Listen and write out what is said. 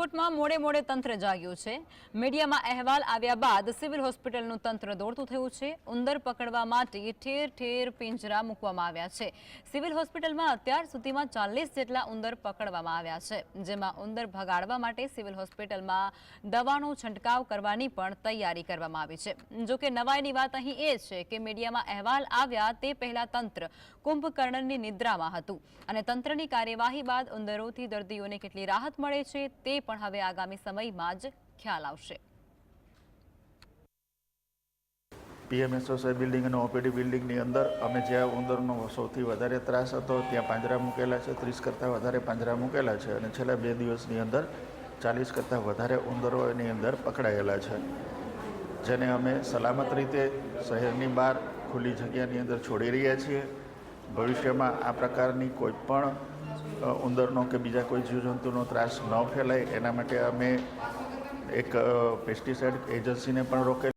રાજકોટમાં મોડે મોડે તંત્ર જાગ્યું છે. મીડિયામાં અહેવાલ આવ્યા બાદ સિવિલ હોસ્પિટલનું તંત્ર દોડતું થયું છે. ઉંદર પકડવા માટે ઠેર ઠેર પિંજરા મૂકવામાં આવ્યા છે. સિવિલ હોસ્પિટલમાં અત્યાર સુધીમાં ચાલીસ જેટલા ઉંદર પકડવામાં આવ્યા છે. જેમાં ઉંદર ભગાડવા માટે સિવિલ હોસ્પિટલમાં દવાનો છંટકાવ કરવાની પણ તૈયારી કરવામાં આવી છે. જોકે નવાઈની વાત અહીં એ છે કે મીડિયામાં અહેવાલ આવ્યા તે પહેલા તંત્ર કુંભકર્ણની નિદ્રામાં હતું. અને તંત્રની કાર્યવાહી બાદ ઉંદરોથી દર્દીઓને કેટલી રાહત મળે છે તે પણ હવે આગામી સમયમાં જ ખ્યાલ આવશે. પીએમએસઓસાઈ બિલ્ડિંગ અને ઓપીડી બિલ્ડિંગની અંદર અમે જ્યાં ઉંદરનો સૌથી વધારે ત્રાસ હતો ત્યાં પાંજરા મૂકેલા છે, ત્રીસ કરતાં વધારે પાંજરા મૂકેલા છે અને છેલ્લા બે દિવસની અંદર ચાલીસ કરતાં વધારે ઉંદરો એની અંદર પકડાયેલા છે. જેને અમે સલામત રીતે શહેરની બહાર ખુલ્લી જગ્યાની અંદર છોડી રહ્યા છીએ. ભવિષ્યમાં આ પ્રકારની કોઈ પણ ઉંદરનો કે બીજા કોઈ જીવજંતુનો ત્રાસ ન ફેલાય. એના માટે અમે એક પેસ્ટિસાઇડ એજન્સીને પણ રોકેલી